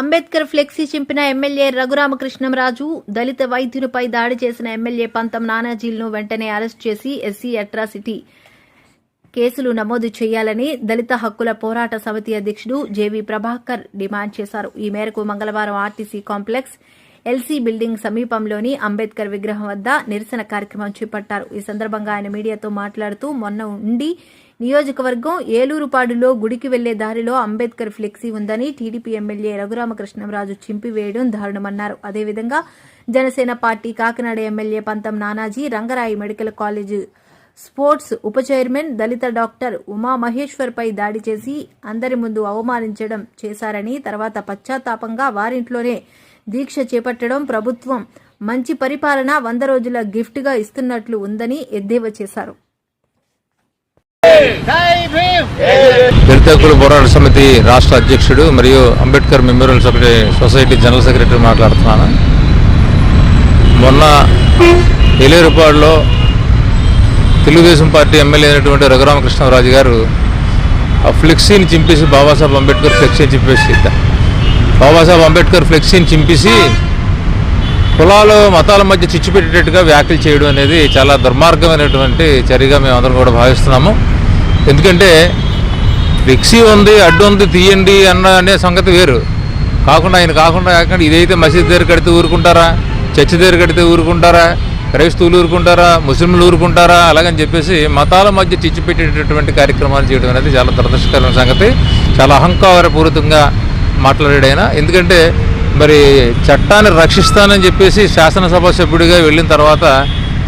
Ambedkar flexi చింపిన MLA Raghurama Krishnam Raju దళిత వైద్యునిపై దాడి చేసిన ఎమ్మెల్యే పంతం నానాజీలను వెంటనే అరెస్ట్ చేసి ఎస్సీ అట్రాసిటీ కేసులు నమోదు చేయాలని దళిత హక్కుల పోరాట సమితి అధ్యక్షుడు జేవీ ప్రభాకర్ డిమాండ్ చేశారు. ఈ మేరకు మంగళవారం ఆర్టీసీ కాంప్లెక్స్ ఎల్సీ బిల్డింగ్ సమీపంలోని అంబేద్కర్ విగ్రహం వద్ద నిరసన కార్యక్రమం చేపట్టారు. ఈ సందర్భంగా ఆయన మీడియాతో మాట్లాడుతూ మొన్న ఉండి నియోజకవర్గం ఏలూరుపాడులో గుడికి వెళ్ళే దారిలో అంబేద్కర్ ఫ్లెక్సీ ఉందని టీడీపీ ఎమ్మెల్యే రఘురామకృష్ణంరాజు చింపివేయడం దారుణమన్నారు. అదేవిధంగా Janasena party Kakinada MLA Pantham Nanaji Rangaraya medical college sports ఉప చైర్మన్ దళిత డాక్టర్ ఉమా మహేశ్వర్ పై దాడి చేసి అందరి ముందు అవమానించడం చేశారని తర్వాత పశ్చాత్తాపంగా వారింట్లోనే దీక్ష చేపట్టడం ప్రభుత్వం మంచి పరిపాలన వంద రోజుల గిఫ్ట్గా ఇస్తున్నట్లు ఉందని ఎద్దేవా చేశారు. దళిత పోరాట సమితి రాష్ట్ర అధ్యక్షుడు మరియు Ambedkar memorial society society general secretary మాట్లాడుతున్నాను. మొన్న ఏలేరుపాడులో తెలుగుదేశం పార్టీ ఎమ్మెల్యే అయినటువంటి రఘురామకృష్ణరాజు గారు ఆ ఫ్లెక్సీని చింపేసి బాబాసాహెబ్ అంబేద్కర్ ఫ్లెక్సీని చింపేసి బాబాసాహెబ్ అంబేద్కర్ ఫ్లెక్సీని చింపేసి కులాలు మతాల మధ్య చిచ్చు పెట్టేటట్టుగా వ్యాఖ్యలు చేయడం అనేది చాలా దుర్మార్గమైనటువంటి చర్యగా మేము అందరం కూడా భావిస్తున్నాము. ఎందుకంటే ఫ్లెక్సీ ఉంది అడ్డు ఉంది తీయండి అన్న అనే సంగతి వేరు. కాకుండా ఆయన కాకుండా కాకుండా ఇదైతే మసీద్ దగ్గర కడితే ఊరుకుంటారా చర్చి దగ్గర కడితే ఊరుకుంటారా క్రైస్తవులు ఊరుకుంటారా ముస్లింలు ఊరుకుంటారా అలాగని చెప్పేసి మతాల మధ్య చిచ్చు పెట్టేటటువంటి కార్యక్రమాలు చేయడం అనేది చాలా దురదృష్టకరమైన సంగతి. చాలా అహంకారపూరితంగా మాట్లాడాడు ఆయన ఎందుకంటే మరి చట్టాన్ని రక్షిస్తానని చెప్పేసి శాసనసభ సభ్యుడిగా వెళ్ళిన తర్వాత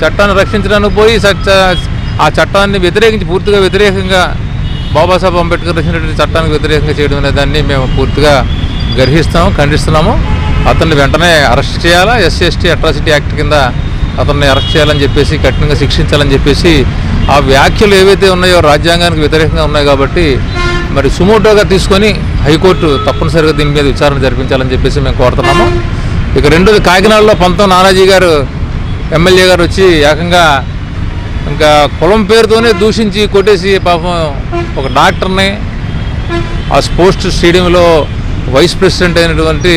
చట్టాన్ని రక్షించడానికి పోయి ఆ చట్టాన్ని వ్యతిరేకించి పూర్తిగా వ్యతిరేకంగా బాబాసాహెబ్ అంబేద్కర్ రచించినటువంటి చట్టానికి వ్యతిరేకంగా చేయడం అనే దాన్ని మేము పూర్తిగా గర్హిస్తాము ఖండిస్తున్నాము. అతన్ని వెంటనే అరెస్ట్ చేయాలా? ఎస్సీ ఎస్టీ అట్రాసిటీ యాక్ట్ కింద అతన్ని అరెస్ట్ చేయాలని చెప్పేసి కఠినంగా శిక్షించాలని చెప్పేసి ఆ వ్యాఖ్యలు ఏవైతే ఉన్నాయో రాజ్యాంగానికి వ్యతిరేకంగా ఉన్నాయి కాబట్టి మరి సుమోటోగా తీసుకొని హైకోర్టు తప్పనిసరిగా దీని మీద విచారణ జరిపించాలని చెప్పేసి మేము కోరుతున్నాము. ఇక రెండోది కాకినాడలో పంతం నానాజీ గారు ఎమ్మెల్యే గారు వచ్చి ఏకంగా ఇంకా కులం పేరుతోనే దూషించి కొట్టేసి పాపం ఒక డాక్టర్ని ఆ స్పోర్ట్స్ స్టేడియంలో వైస్ ప్రెసిడెంట్ అయినటువంటి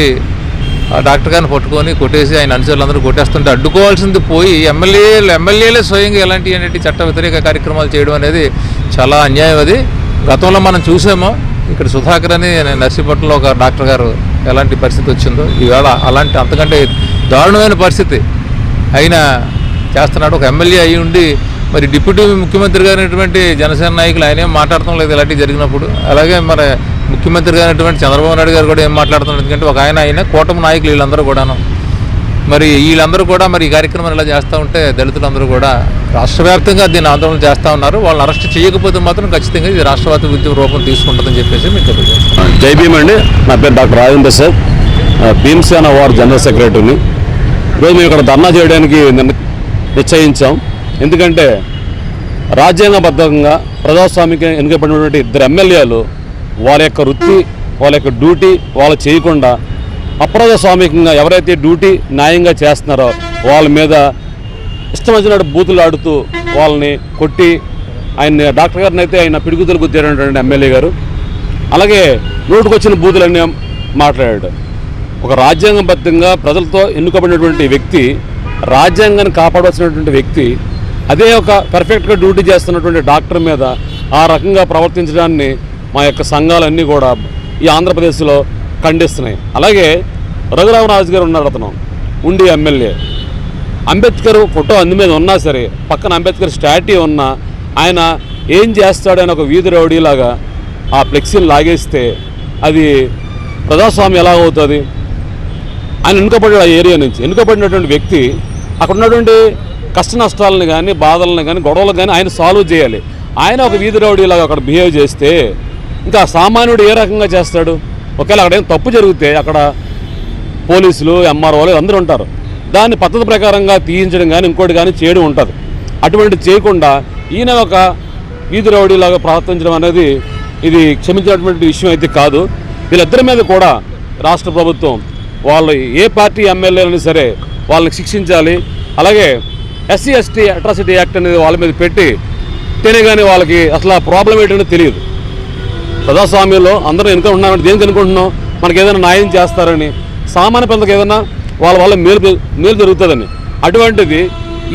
ఆ డాక్టర్ గారిని పట్టుకొని కొట్టేసి ఆయన అనుచరులందరూ కొట్టేస్తుంటే అడ్డుకోవాల్సింది పోయి ఎమ్మెల్యేలు ఎమ్మెల్యేలే స్వయంగా ఎలాంటి ఏంటి చట్ట వ్యతిరేక కార్యక్రమాలు చేయడం అనేది చాలా అన్యాయం అది. గతంలో మనం చూసామో ఇక్కడ సుధాకర్ అని నర్సీపట్నంలో ఒక డాక్టర్ గారు ఎలాంటి పరిస్థితి వచ్చిందో. ఈవేళ అలాంటి అంతకంటే దారుణమైన పరిస్థితి. అయినా చేస్తున్నాడు ఒక ఎమ్మెల్యే అయి ఉండి మరి డిప్యూటీ ముఖ్యమంత్రి గారినటువంటి జనసేన నాయకులు ఆయన ఏం మాట్లాడటం లేదు ఇలాంటివి జరిగినప్పుడు. అలాగే మరి ముఖ్యమంత్రి గారినటువంటి చంద్రబాబు నాయుడు గారు కూడా ఏం మాట్లాడుతున్నారు ఎందుకంటే ఒక ఆయన ఆయన కూటమి నాయకులు వీళ్ళందరూ కూడాను. మరి వీళ్ళందరూ కూడా మరి ఈ కార్యక్రమం ఇలా చేస్తూ ఉంటే దళితులందరూ కూడా రాష్ట్ర వ్యాప్తంగా దీన్ని ఆందోళన చేస్తూ ఉన్నారు. వాళ్ళని అరెస్ట్ చేయకపోతే మాత్రం ఖచ్చితంగా ఇది రాష్ట్రవ్యాప్త ఉద్యమ రూపం తీసుకుంటుందని చెప్పేసి మేము తెలియజేస్తాం జై భీమ్ అండి నా పేరు doctor Rajendra sir. Bhimsena war general సెక్రటరీని. ఈరోజు మేము ఇక్కడ ధర్నా చేయడానికి నిశ్చయించాం. ఎందుకంటే రాజ్యాంగబద్ధంగా ప్రజాస్వామిక ఎన్నికబడినటువంటి ఇద్దరు ఎమ్మెల్యేలు వాళ్ళ యొక్క వృత్తి వాళ్ళ యొక్క డ్యూటీ వాళ్ళు చేయకుండా అప్రజాస్వామికంగా ఎవరైతే డ్యూటీ న్యాయంగా చేస్తున్నారో వాళ్ళ మీద ఇష్టం వచ్చినట్టు బూతులు ఆడుతూ వాళ్ళని కొట్టి ఆయన డాక్టర్ గారిని అయితే ఆయన పిడుగుదలు గుద్దేటటువంటి ఎమ్మెల్యే గారు. అలాగే నోటుకొచ్చిన బూతులన్నీ మాట్లాడాడు. ఒక రాజ్యాంగబద్ధంగా ప్రజలతో ఎన్నుకబడినటువంటి వ్యక్తి రాజ్యాంగాన్ని కాపాడవలసినటువంటి వ్యక్తి అదే ఒక పర్ఫెక్ట్గా డ్యూటీ చేస్తున్నటువంటి డాక్టర్ మీద ఆ రకంగా ప్రవర్తించడాన్ని మా యొక్క సంఘాలన్నీ కూడా ఈ ఆంధ్రప్రదేశ్లో ఖండిస్తున్నాయి. అలాగే రఘురామరాజు గారు ఉన్నాడు అతను ఉండి ఎమ్మెల్యే. అంబేద్కర్ ఫోటో అందు మీద ఉన్నా సరే పక్కన అంబేద్కర్ స్టాట్యూ ఉన్నా ఆయన ఏం చేస్తాడని ఒక వీధి రౌడీలాగా ఆ ఫ్లెక్సీని లాగేస్తే అది ప్రజాస్వామ్యం ఎలా అవుతుంది? ఆయన వెనుకబడ్డాడు ఆ ఏరియా నుంచి. వెనుకబడినటువంటి వ్యక్తి అక్కడ ఉన్నటువంటి కష్ట నష్టాలను కానీ బాధలను కానీ గొడవలు కానీ ఆయన సాల్వ్ చేయాలి. ఆయన ఒక వీధి రౌడీలాగా అక్కడ బిహేవ్ చేస్తే ఇంకా సామాన్యుడు ఏ రకంగా చేస్తాడు? ఒకవేళ అక్కడ ఏం తప్పు జరిగితే అక్కడ పోలీసులు ఎంఆర్ఓలు అందరూ ఉంటారు. దాన్ని పద్ధతి ప్రకారంగా తీయించడం కానీ ఇంకోటి కానీ చేయడం ఉంటుంది. అటువంటి చేయకుండా ఈయన ఒక వీధి రౌడీలాగా ప్రవర్తించడం అనేది ఇది క్షమించినటువంటి విషయం అయితే కాదు. వీళ్ళిద్దరి మీద కూడా రాష్ట్ర ప్రభుత్వం వాళ్ళు ఏ పార్టీ ఎమ్మెల్యేలని సరే వాళ్ళని శిక్షించాలి. అలాగే ఎస్సీ ఎస్టీ అట్రాసిటీ యాక్ట్ అనేది వాళ్ళ మీద పెట్టి తెలియగానే కానీ వాళ్ళకి అసలు ఆ ప్రాబ్లం ఏంటనేది తెలియదు. ప్రజాస్వామ్యంలో అందరూ ఎందుకు ఉన్నామంటే దేనికి అనుకుంటున్నాం మనకి ఏదైనా న్యాయం చేస్తారని. సామాన్య ప్రజలకు ఏదైనా వాళ్ళ వల్ల మేలు మేలు జరుగుతుందని. అటువంటిది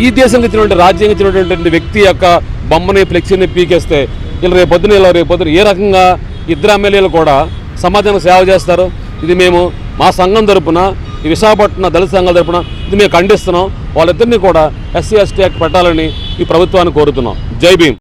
ఈ దేశంకి ఇచ్చినటువంటి రాజ్యాంగం ఇచ్చినటువంటి వ్యక్తి యొక్క బొమ్మని ఫ్లెక్సీని పీకేస్తే ఇలా రేపు పొద్దున ఇలా రేపు పొద్దున ఏ రకంగా ఇద్దరు ఎమ్మెల్యేలు కూడా సమాజానికి సేవ చేస్తారు? ఇది మేము మా సంఘం తరపున ఈ విశాఖపట్నం దళిత సంఘాల తరపున ఇది మేము ఖండిస్తున్నాం. వాళ్ళిద్దరినీ కూడా ఎస్సీ ఎస్టీ యాక్ట్ పెట్టాలని ఈ ప్రభుత్వాన్ని కోరుతున్నాం. జై భీమ్.